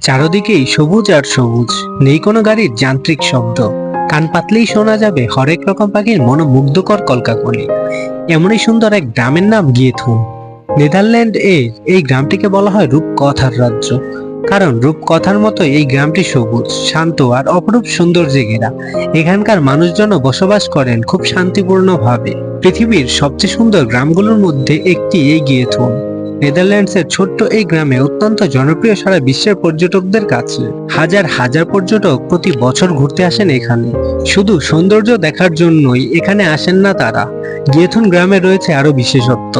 চারদিকেই সবুজ আর সবুজ। নেই কোনো গাড়ির যান্ত্রিক শব্দ। কান পাতলেই শোনা যাবে হরেক রকম পাখির মনোমুগ্ধকর কলকাকলি। এমনই সুন্দর এক গ্রামের নাম গিয়েথুন নেদারল্যান্ড এর এই গ্রামটিকে বলা হয় রূপকথার রাজ্য। কারণ রূপকথার মতো এই গ্রামটি সবুজ, শান্ত আর অপরূপ সৌন্দর্যে ঘেরা। এখানকার মানুষজন বসবাস করেন খুব শান্তিপূর্ণভাবে। পৃথিবীর সবচেয়ে সুন্দর গ্রামগুলোর মধ্যে একটি এই গিয়েথুন নেদারল্যান্ডসের ছোট্ট এই গ্রামে অত্যন্ত জনপ্রিয় সারা বিশ্বের পর্যটকদের কাছে। হাজার হাজার পর্যটক প্রতি বছর ঘুরতে আসেন এখানে। শুধু সৌন্দর্য দেখার জন্যই এখানে আসেন না তারা। গিয়েথুন গ্রামে রয়েছে আরও বিশেষত্ব,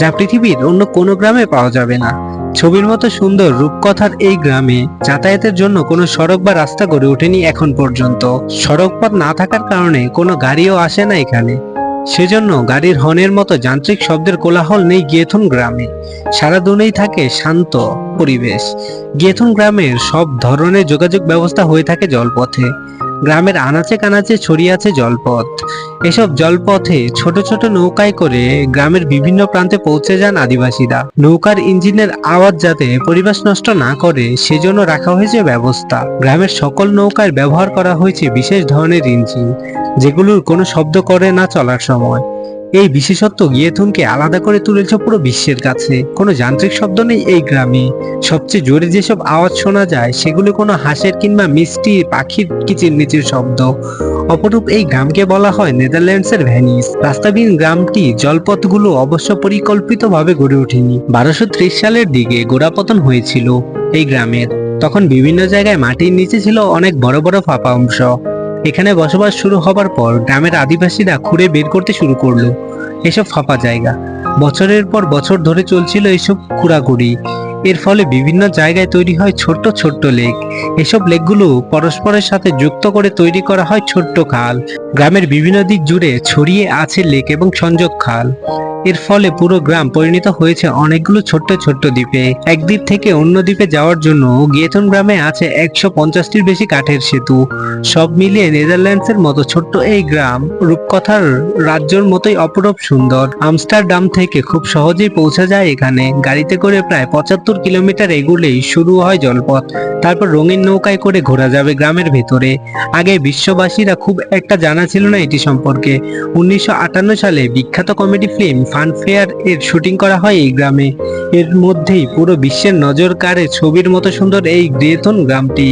যা পৃথিবীর অন্য কোনো গ্রামে পাওয়া যাবে না। ছবির মতো সুন্দর রূপকথার এই গ্রামে যাতায়াতের জন্য কোনো সড়ক বা রাস্তা গড়ে ওঠেনি এখন পর্যন্ত। সড়কপথ না থাকার কারণে কোনো গাড়িও আসে না এখানে। সেজন্য গাড়ির হর্নের মতো যান্ত্রিক শব্দের কোলাহল নেই গিয়েথুন গ্রামে। সারা দুনেই থাকে শান্ত পরিবেশ। গিয়েথুন গ্রামের সব ধরনের যোগাযোগ ব্যবস্থা হয়ে থাকে জলপথে। গ্রামের আনাচে কানাচে ছড়িয়ে আছে জলপথ। এসব জলপথে ছোট ছোট নৌকায় করে গ্রামের বিভিন্ন প্রান্তে পৌঁছে যান আদিবাসীরা। নৌকার ইঞ্জিনের আওয়াজ যাতে পরিবেশ নষ্ট না করে, সেজন্য রাখা হয়েছে ব্যবস্থা। গ্রামের সকল নৌকার ব্যবহার করা হয়েছে বিশেষ ধরনের ইঞ্জিন। যেগুলোর কোনো শব্দ করে না চলার সময়। এই বিশেষত্ব গিয়েথুনকে আলাদা করে তুলেছে পুরো বিশ্বের কাছে। কোনো যান্ত্রিক শব্দ নেই এই গ্রামে। সবচেয়ে জোরে যেসব আওয়াজ শোনা যায়, সেগুলো কোনো হাঁসের কিংবা মিষ্টি পাখির কিচিরমিচির শব্দ। অপরূপ এই গ্রামকে বলা হয় নেদারল্যান্ডসের ভ্যানিস। রাস্তাবিহীন গ্রামটি জলপথগুলো অবশ্য পরিকল্পিতভাবে গড়ে ওঠেনি। বারোশো সালের দিকে গোড়াপতন হয়েছিল এই গ্রামের। তখন বিভিন্ন জায়গায় মাটির নিচে ছিল অনেক বড় বড় ফাঁপা অংশ। এখানে বসবাস শুরু হবার পর গ্রামের আদিবাসীরা খুঁড়ে বের করতে শুরু করল। এসব ফাঁপা জায়গা। বছরের পর বছর ধরে চলছিল এসব কুড়াকুড়ি এর ফলে বিভিন্ন জায়গায় তৈরি হয় ছোট্ট ছোট্ট লেক। এসব লেকগুলো পরস্পরের সাথে যুক্ত করে তৈরি করা হয় ছোট্ট খাল। গ্রামের বিভিন্ন দিক জুড়ে ছড়িয়ে আছে লেক এবং সংযোগ খাল। এর ফলে পুরো গ্রাম পরিণত হয়েছে অনেকগুলো ছোট্ট ছোট্ট দ্বীপে। এক থেকে অন্য দ্বীপে যাওয়ার জন্য গিয়েথন গ্রামে আছে একশো পঞ্চাশটির বেশি কাঠের সেতু। সব মিলিয়ে নেদারল্যান্ডসের মতো ছোট্ট এই গ্রাম রূপকথার রাজ্যর মতোই অপরূপ সুন্দর। আমস্টারডাম থেকে খুব সহজেই পৌঁছা যায় এখানে। গাড়িতে করে প্রায় পঁচাত্তর কিলোমিটার এগুলেই শুরু হয় জলপথ। তারপর রঙিন নৌকায় করে ঘোরা যাবে গ্রামের ভেতরে। আগে বিশ্ববাসীরা খুব একটা জানা ছিল না এটি সম্পর্কে। উনিশশো আটান্ন সালে বিখ্যাত কমেডি ফিল্ম ফানফেয়ার এর শুটিং করা হয় এই গ্রামে। এর মধ্যেই পুরো বিশ্বের নজর কাড়ে ছবির মতো সুন্দর এই গ্রেথন গ্রামটি।